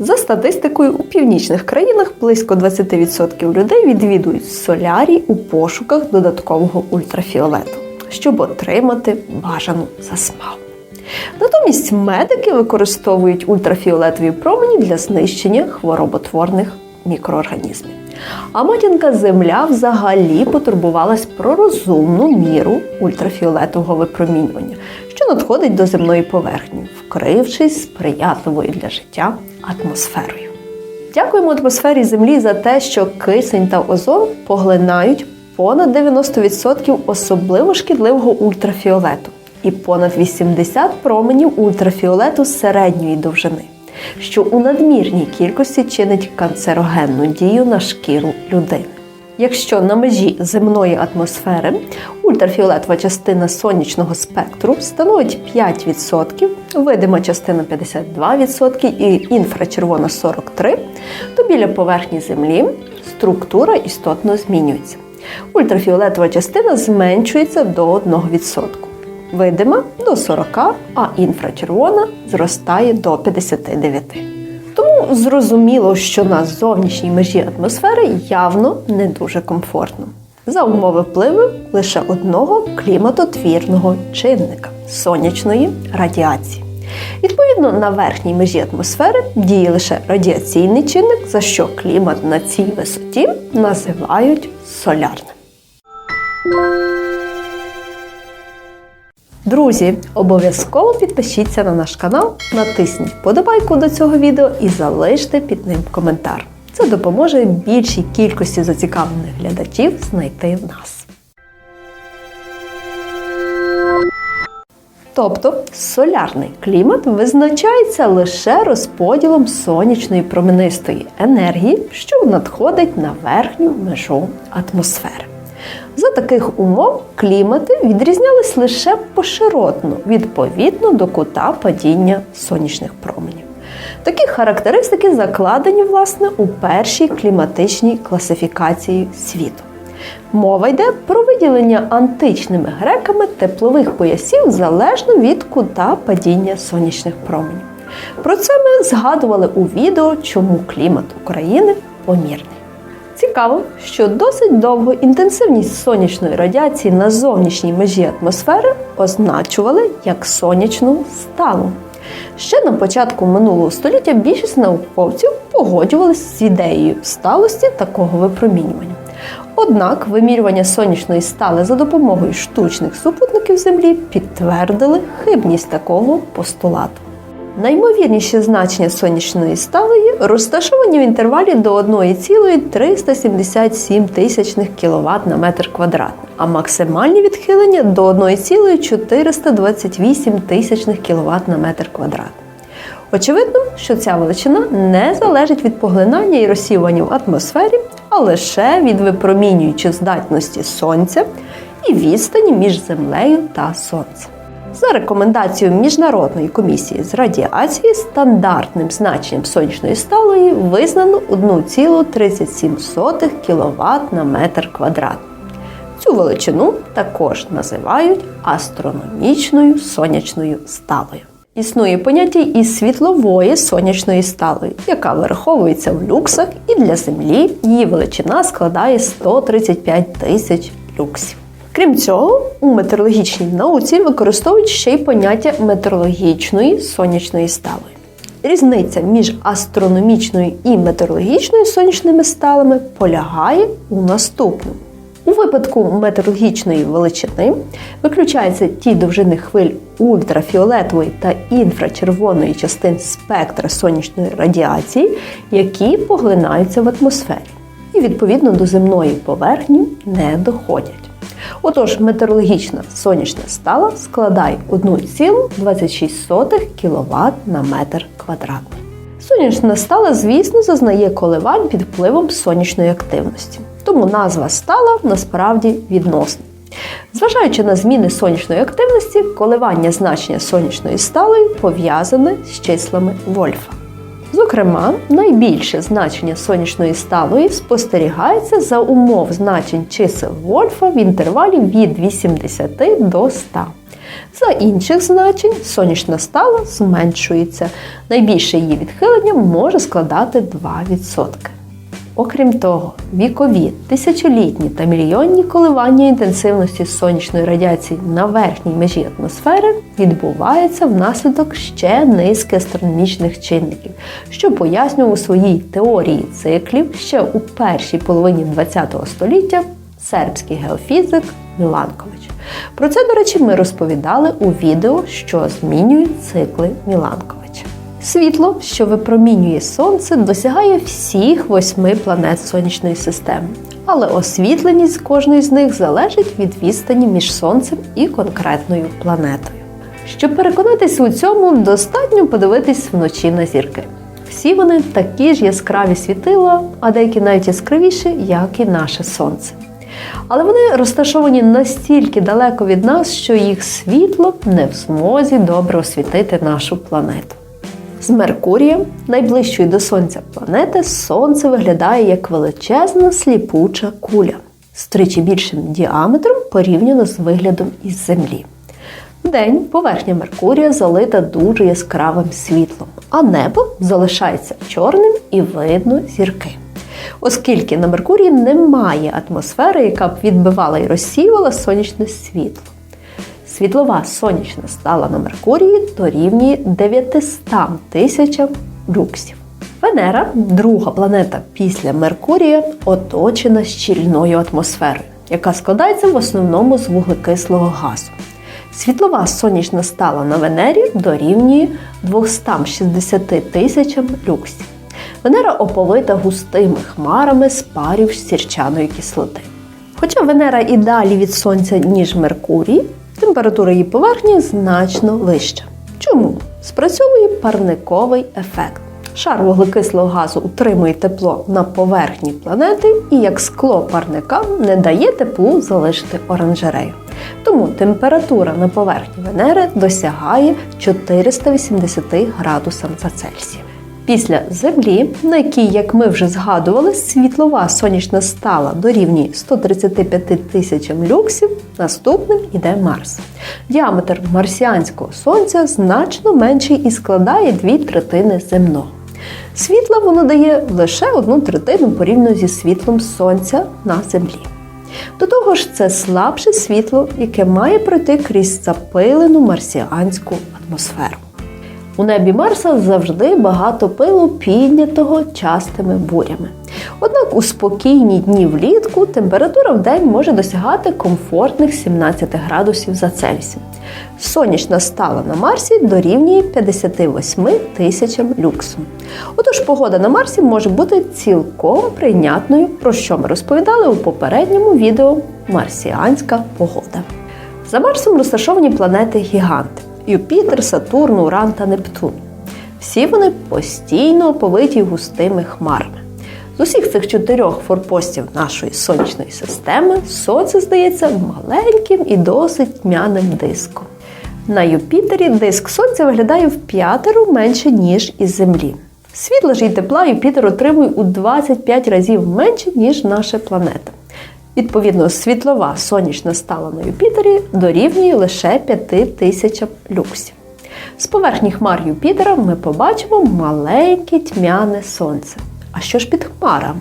За статистикою, у північних країнах близько 20% людей відвідують солярій у пошуках додаткового ультрафіолету, щоб отримати бажану засмагу. Натомість медики використовують ультрафіолетові промені для знищення хвороботворних мікроорганізмів. А матінка Земля взагалі потурбувалась про розумну міру ультрафіолетового випромінювання, що надходить до земної поверхні, вкрившись сприятливою для життя атмосферою. Дякуємо атмосфері Землі за те, що кисень та озон поглинають понад 90% особливо шкідливого ультрафіолету і понад 80 променів ультрафіолету середньої довжини, що у надмірній кількості чинить канцерогенну дію на шкіру людини. Якщо на межі земної атмосфери ультрафіолетова частина сонячного спектру становить 5%, видима частина 52% і інфрачервона 43%, то біля поверхні Землі структура істотно змінюється. Ультрафіолетова частина зменшується до 1%. Видима до 40, а інфрачервона зростає до 59%. Тому зрозуміло, що на зовнішній межі атмосфери явно не дуже комфортно. За умови впливу лише одного кліматотвірного чинника сонячної радіації. Відповідно, на верхній межі атмосфери діє лише радіаційний чинник, за що клімат на цій висоті називають солярним. Друзі, обов'язково підпишіться на наш канал, натисніть вподобайку до цього відео і залиште під ним коментар. Це допоможе більшій кількості зацікавлених глядачів знайти нас. Тобто солярний клімат визначається лише розподілом сонячної променистої енергії, що надходить на верхню межу атмосфери. За таких умов клімати відрізнялись лише поширотно, відповідно до кута падіння сонячних променів. Такі характеристики закладені власне у першій кліматичній класифікації світу. Мова йде про виділення античними греками теплових поясів залежно від кута падіння сонячних променів. Про це ми згадували у відео, чому клімат України помірний. Цікаво, що досить довго інтенсивність сонячної радіації на зовнішній межі атмосфери означували як сонячну сталу. Ще на початку минулого століття більшість науковців погоджувалися з ідеєю сталості такого випромінювання. Однак вимірювання сонячної стали за допомогою штучних супутників Землі підтвердили хибність такого постулату. Наймовірніші значення сонячної сталої розташовані в інтервалі до 1,377 тисячних кВт на метр квадратний, а максимальні відхилення до 1,428 тисячних кВт на метр квадратний. Очевидно, що ця величина не залежить від поглинання і розсіювання в атмосфері, а лише від випромінюючої здатності сонця і відстані між землею та сонцем. За рекомендацією Міжнародної комісії з радіації стандартним значенням сонячної сталої визнано 1,37 кВт на метр квадратний. Цю величину також називають астрономічною сонячною сталою. Існує поняття і світлової сонячної сталої, яка вираховується в люксах, і для Землі її величина складає 135 тисяч люксів. Крім цього, у метеорологічній науці використовують ще й поняття метеорологічної сонячної сталої. Різниця між астрономічною і метеорологічною сонячними сталами полягає у наступному. У випадку метеорологічної величини виключаються ті довжини хвиль ультрафіолетової та інфрачервоної частин спектра сонячної радіації, які поглинаються в атмосфері, і відповідно до земної поверхні не доходять. Отож, метеорологічна сонячна стала складає 1,26 кВт на метр квадратний. Сонячна стала, звісно, зазнає коливань під впливом сонячної активності, тому назва стала насправді відносна. Зважаючи на зміни сонячної активності, коливання значення сонячної стали пов'язане з числами Вольфа. Зокрема, найбільше значення сонячної сталої спостерігається за умов значень чисел Вольфа в інтервалі від 80 до 100. За інших значень сонячна стала зменшується. Найбільше її відхилення може складати 2%. Окрім того, вікові, тисячолітні та мільйонні коливання інтенсивності сонячної радіації на верхній межі атмосфери відбуваються внаслідок ще низки астрономічних чинників, що пояснював у своїй теорії циклів ще у першій половині ХХ століття сербський геофізик Міланкович. Про це, до речі, ми розповідали у відео, що змінюють цикли Міланковича. Світло, що випромінює сонце, досягає всіх восьми планет сонячної системи, але освітленість кожної з них залежить від відстані між сонцем і конкретною планетою. Щоб переконатися у цьому, достатньо подивитись вночі на зірки. Всі вони такі ж яскраві світила, а деякі навіть яскравіші, як і наше сонце. Але вони розташовані настільки далеко від нас, що їх світло не в змозі добре освітити нашу планету. З Меркурієм, найближчої до Сонця планети, Сонце виглядає як величезна сліпуча куля з тричі більшим діаметром порівняно з виглядом із Землі. Вдень поверхня Меркурія залита дуже яскравим світлом, а небо залишається чорним і видно зірки. Оскільки на Меркурії немає атмосфери, яка б відбивала і розсіювала сонячне світло. Світлова сонячна стала на Меркурії дорівнює 900 тисячам люксів. Венера, друга планета після Меркурія, оточена щільною атмосферою, яка складається в основному з вуглекислого газу. Світлова сонячна стала на Венері дорівнює 260 тисячам люксів. Венера оповита густими хмарами з парів сірчаної кислоти. Хоча Венера і далі від Сонця, ніж Меркурій, температура її поверхні значно вища. Чому? Спрацьовує парниковий ефект. Шар вуглекислого газу утримує тепло на поверхні планети і як скло парника не дає теплу залишити оранжерею. Тому температура на поверхні Венери досягає 480 градусам за Цельсієм. Після Землі, на якій, як ми вже згадували, світлова сонячна стала дорівнює 135 тисячам люксів, наступним іде Марс. Діаметр марсіанського сонця значно менший і складає дві третини земного. Світла воно дає лише одну третину порівняно зі світлом сонця на землі. До того ж, це слабше світло, яке має пройти крізь запилену марсіанську атмосферу. У небі Марса завжди багато пилу, піднятого частими бурями. Однак у спокійні дні влітку температура в день може досягати комфортних 17 градусів за Цельсієм. Сонячна стала на Марсі дорівнює 58 тисячам люксу. Отож, погода на Марсі може бути цілком прийнятною, про що ми розповідали у попередньому відео Марсіанська погода. За Марсом розташовані планети Гіганти. Юпітер, Сатурн, Уран та Нептун. Всі вони постійно оповиті густими хмарами. З усіх цих чотирьох форпостів нашої сонячної системи сонце здається маленьким і досить тьмяним диском. На Юпітері диск Сонця виглядає в п'ятеро менше, ніж із Землі. Світла ж і тепла Юпітер отримує у 25 разів менше, ніж наша планета. Відповідно, світлова сонячна стала на Юпітері дорівнює лише 5 тисячам люксів. З поверхні хмар Юпітера ми побачимо маленьке тьмяне сонце. А що ж під хмарами?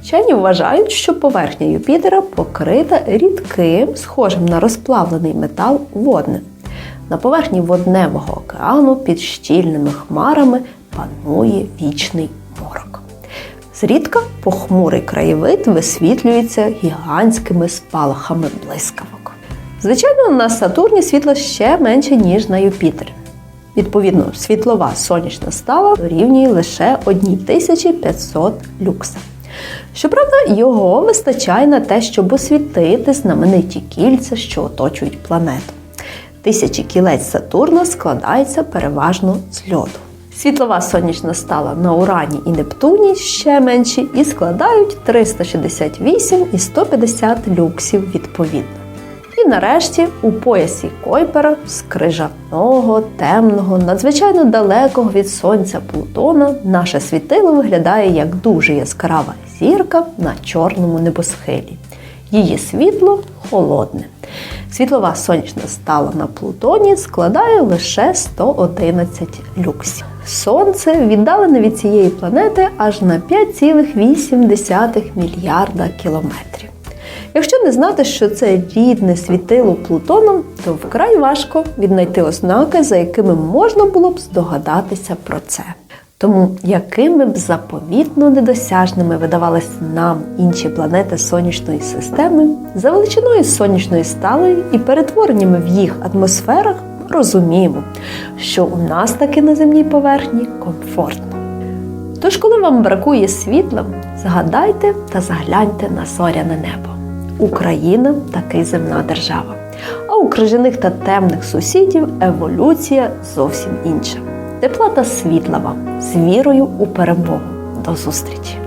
Вчені вважають, що поверхня Юпітера покрита рідким, схожим на розплавлений метал водним. На поверхні водневого океану під щільними хмарами панує вічний. Зрідка похмурий краєвид висвітлюється гігантськими спалахами блискавок. Звичайно, на Сатурні світла ще менше, ніж на Юпітері. Відповідно, світлова сонячна стала дорівнює лише 1500 люкса. Щоправда, його вистачає на те, щоб освітити знамениті кільця, що оточують планету. Тисячі кілець Сатурна складаються переважно з льоду. Світлова сонячна стала на Урані і Нептуні ще менші і складають 368 і 150 люксів відповідно. І нарешті у поясі Койпера з крижаного, темного, надзвичайно далекого від сонця Плутона наше світило виглядає як дуже яскрава зірка на чорному небосхилі. Її світло холодне. Світлова сонячна стала на Плутоні складає лише 111 люксів. Сонце віддалене від цієї планети аж на 5,8 мільярда кілометрів. Якщо не знати, що це рідне світило Плутону, то вкрай важко віднайти ознаки, за якими можна було б здогадатися про це. Тому якими б заповітно недосяжними видавались нам інші планети сонячної системи, за величиною сонячної стали і перетвореннями в їх атмосферах, розуміємо, що у нас таки на земній поверхні комфортно. Тож, коли вам бракує світла, згадайте та загляньте на зоряне небо. Україна таки земна держава. А у крижаних та темних сусідів еволюція зовсім інша. Тепла та світла вам з вірою у перемогу. До зустрічі!